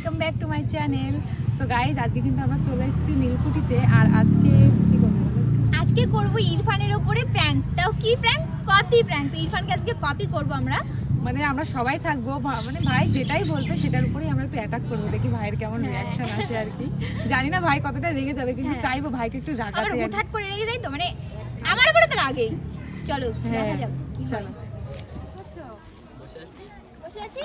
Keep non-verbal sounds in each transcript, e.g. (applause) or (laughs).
Welcome back to my channel so guys আজকে কিন্তু আমরা চলে এসেছি নীলকুঠিতে আর আজকে কি করব আজকে করব ইরফানের ওপরে প্র্যাঙ্ক তাও কি প্র্যাঙ্ক কপি প্র্যাঙ্ক তো ইরফানকে আজকে কপি করব আমরা। মানে আমরা সবাই থাকব মানে ভাই যেটাই বলবে সেটার উপরেই আমরা একটু অ্যাটাক করব দেখি ভাইয়ের কেমন হ্যাঁ। রিয়াকশন আসে আর কি। জানি না ভাই কতটা রেগে যাবে কিন্তু হ্যাঁ। চাইব ভাইকে একটু রাগাতে আর কি। করে রেগে যাই তো? মানে আমার উপরে তো আগেই চলো দেখা হ্যাঁ যাক কি হয়। চলো। বসে আছি?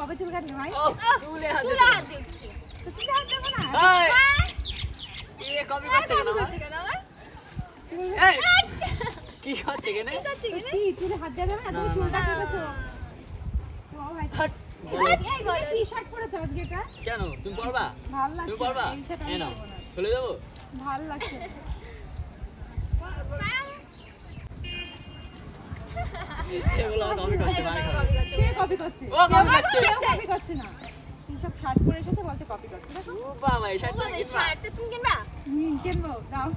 কবে চুল কাটবে ভাই? চুলে হাত। দেখছি তো হাত দেবো না? এই, করছে কপি করছে কেন আমার? এই, কি হচ্ছে কেন কি করছে চুলে হাত দেওয়া না? তুমি চুলটা। কেটেছো? ও ভাই। হাট। টি শার্ট পরেছো আজকে এটা? কেন? তুমি পড়বা ভালো লাগছে। তুমি পড়বা এই শার্ট এ আমি নাও খুলে দেবো? ভালো লাগছে (laughs) এগুলো আমার কফি করছে ভাই খাবে। কে কপি করছে ও কপি করছে? না। সব শার্ট পরে এসেছে বলছে কপি করছে। ও বাবা এই শার্টটা তুমি কিনবা? হুম কিনবো দাও।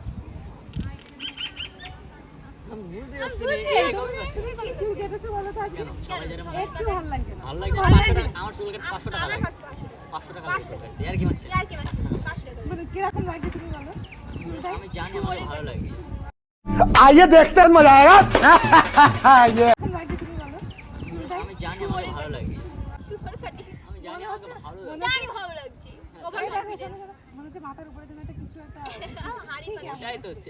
আমি জানি আমার ভালো লাগছে আইয়ে দেখতে মজা আয়গা আমি জানি আমার ভালো লাগছে আমি জানি আমাকে ভালো লাগছে ভালো লাগছে ওভার কনফিডেন্স মনে হচ্ছে মাথার উপরে যেন একটা কিছু একটা হাড়ি তো হচ্ছে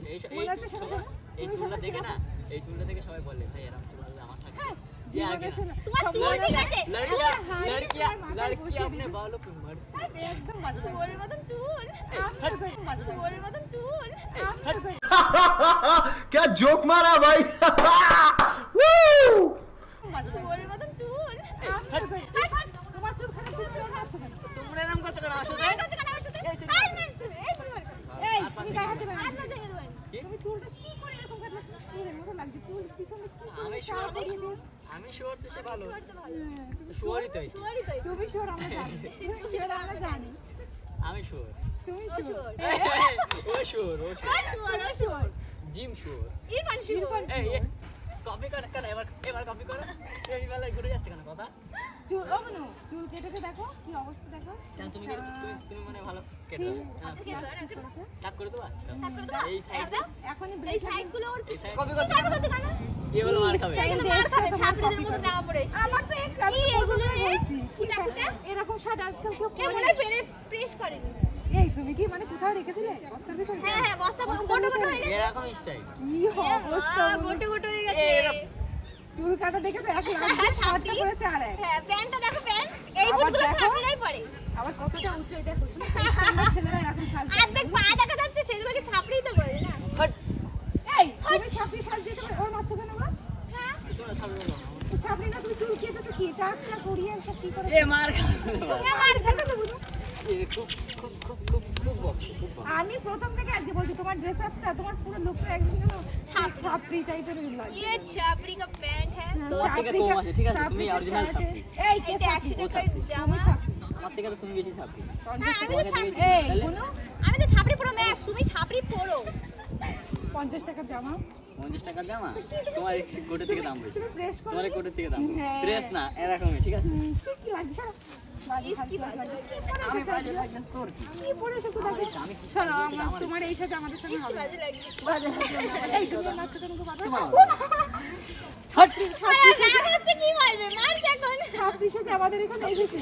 এই চুলটা দেখে না এই চুলটা দেখে সবাই বলে ভাই এরকম চুল (laughs) क्या जोक मारा भाई Woo! শুয়োরের মতন চুল। তোমার চুলখানা খুব চুল কাটছে কেন? তোমরা এরকম করছো কেন আমার সাথে এই করছে কেন আমার সাথে? এই চুল এই না, চুল, এই চুল মারবে। এই তুমি দেখাতে পারো হাত না ভেঙে দেবেন। কি? তুমি চুলটা কি করে এরকম কাটলে চুলের মতো লাগছে চুল পিছনে কি করে আমি শুয়ার? আমি শুয়ার তো সে ভালো শুয়োর। হ্যাঁ, শুয়ারই তো। তুমি শুয়ার আমরা জানি তুমি শুয়ার আমরা জানি আমি শুয়ার তুমি ও শুয়োর। ও শুয়ার ও ও শুয়ার ও শুয়ার জিম শুয়ার ইরফান শুয়োর। কপি কর কেন এবার এবার কপি করো এই বেলায় ঘুরে যাচ্ছে কেন কথা চুল ও মনু চুল কেটেছে দেখো কি অবস্থা দেখো কেন তুমি তুমি তুমি মানে ভালো কেটে দাও। হ্যাঁ। টাক করে দেবা হাত করে দাও। এই সাইড দাও। এই ব্রেক সাইডগুলো ওর কপি করছে কেন? এ হলো মার খাবে মার খাবে, ছাপড়িদের মতো জামা পরে। আমার তো এক এগুলো বলছি ফুটা ফুটা? এরকম শার্ট আজকাল কেউ মনে পেরে প্রেস করেনি। এই তুমি কি মানে কোথাও রেখেছিলে বস্তার ভিতরে হ্যাঁ, হ্যাঁ, বস্তা গোটো গোটো হয়ে গেছে। এরকম স্টাইল কি এ অবস্থা। গোটো গোটো হয়ে গেছে। চুল কাটা দেখে তো এক লাখ হ্যাঁ, ছাড়তে করেছে আর হ্যাঁ, প্যান্টটা দেখো, প্যান্ট। এই বুটগুলো দেখো। ছাপড়িরাই আবার কতটা উঁচু এটা দেখো সুন্দর ছেলেরা এরকম সাজছে অর্ধেক পা দেখা যাচ্ছে, সেগুলোকে ছাপড়িই তো বলে না? এই তুমি ছাপড়ি সাজিয়ে তোমার ওর মারছো কেন হ্যাঁ? তোমরা ছাড়বে না ছাপড়ি না তুমি চুল কেটেছো কি টাকটা করিয়ে সব কি করে এ মার খাবে এ মার খাবে তো বুঝো। এ খুব আমি প্রথম থেকে আজকে বলছি তোমার ড্রেস আপটা তোমার পুরো লুকটা একদম যেন ছাপড়ি। ছাপড়ি টাইপের লাগে ये छापड़ी का पैंट है তোমার থেকে কম আছে, ঠিক আছে? তুমি ছাপড়িটা original শার্টে- ছাপড়ি। এই কে এটা ছাপড়ি? অ্যাক্সিডেন্ট ও ছাপড়ি। জামা আমার থেকে তো তুমি বেশি ছাপি হ্যাঁ আমি তো তোমাকে ছাপড়ি দেখেছি। এই তাহলে? কোনো আমি তো ছাপড়ি পুরো ম্যাক্স তুমি ছাপড়ি পরো পঞ্চাশ টাকার জামা পঞ্চাশ টাকার জামা তোমার এক কোটের থেকে দাম বেশি তুমি প্রেস করো তোমার এই কোটের থেকে দাম হ্যাঁ। ড্রেস না এরকমই ঠিক আছে হুম, কি কি লাগছে তোমার এই সাথে আমাদের সঙ্গে হবে না। বাজে লাগছে বাজে লাগছে না। এই তুমি নাচছো কেন বাবা? ছাট আরে হচ্ছে কি বলবে মার এখন ছাপড়ি সেজে আমাদের এখানে এসেছে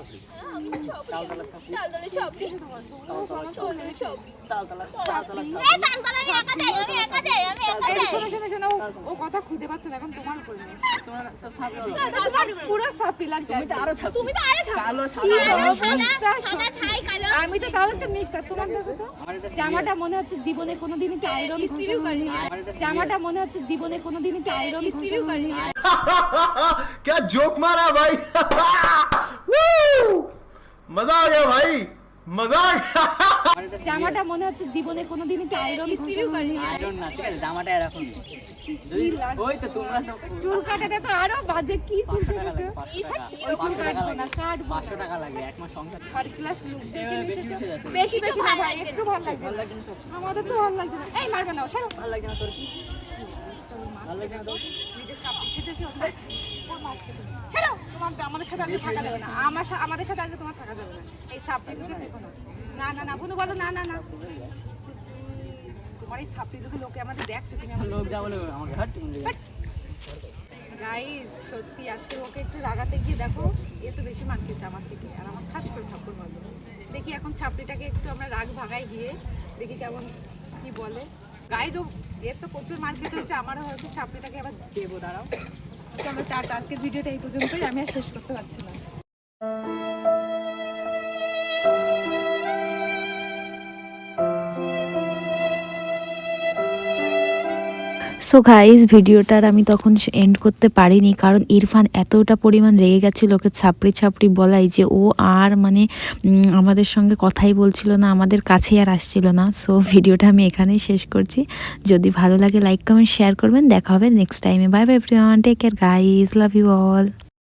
তুমি তো ছাপি হ্যাঁ, আমি তো ছাপড়ি তালতলা ছাপড়ি। তালতলা ছাপড়ি তালতলা ছাপড়ি। তালতলা ছাপড়ি তালতলা তালতলা এই ছাপড়ি। তালতলা আমি একা যাই আমি একা যাই আমি একা এই যাই শোনো শোনো শোনো ও- ও কথা খুঁজে পাচ্ছে না এখন তোমার উপর নিয়ে। তোমার তো ছাপি হলো তোমার পুরো ছাপড়ি লাগছে তুমি তো আরো ছাপি তুমি তো আরে ছাপড়ি কালো কি সাদা অবস্থা সাদা সাদা ছাই কালো আমি তো তাও একটা মিক্সার তোমার দেখো তো আমার এটা জামাটা মনে হচ্ছে জীবনে কোনোদিনই কি আয়রন ইস্ত্রিও করিনি। আমার এটা জামাটা মনে হচ্ছে জীবনে কোনোদিনই কি আয়রন ইস্ত্রিও করিনি। क्या जोक मारा भाई মজা আ গেল ভাই মজা আ গেল জামাটা মনে হচ্ছে জীবনে কোনোদিনই তো আয়রন ইস্ত্রিও করিনি আয়রন না। ঠিক আছে জামাটা এরকম। ওই তো তোমরা চুল কাটাতে তো আরও বাজে। কি চুল কাটাতে ওই চুল কাটবো না কাটবো 500 টাকা লাগে এক মাস সংসার ফার্স্ট ক্লাস লুক দেখে এসেছ? বেশি বেশি না ভাই একটু ভালো লাগছে আমাদের তো ভালো লাগছে এই মারবে না ছাড়ো। ভালো লাগে না তোর কি? ভালো লাগে না তোর? নিজে চাপ সেটা ছাড়ো। তোমার আমাদের সাথে আজকে থাকা যাবে না। আমার আমাদের সাথে আজকে তোমার থাকা যাবে না। এই দুটো দেখো না। না না না বুনু বলো না না না। তোমার এই দুটো লোকে আমাদের দেখছে তুমি আমাদের লোক যা বলে আমাকে হাট গাইস সত্যি আজকে ওকে একটু রাগাতে গিয়ে দেখো এ তো বেশি খেয়েছে আমার থেকে। আর আমার খাস করে ঠাকুর বলে। দেখি এখন ছাপড়িটাকে একটু আমরা রাগ ভাগাই গিয়ে দেখি কেমন কি বলে। গাইজ ও এর তো প্রচুর মার খেতে হচ্ছে আমারও হয়তো ছাপড়িটাকে আবার দেবো দাঁড়াও। চলো টাটা আজকের ভিডিওটা এই পর্যন্তই। আমি আর শেষ করতে পারছি না। সো গাইজ ভিডিওটার আমি তখন এন্ড করতে পারিনি কারণ ইরফান এতটা পরিমাণ রেগে গেছিল ওকে ছাপড়ি ছাপড়ি বলাই যে ও আর মানে আমাদের সঙ্গে কথাই বলছিল না, আমাদের কাছেই আর আসছিল না। সো ভিডিওটা আমি এখানেই শেষ করছি। যদি ভালো লাগে লাইক কমেন্ট শেয়ার করবেন। দেখা হবে নেক্সট টাইমে bye bye everyone take care guys love you all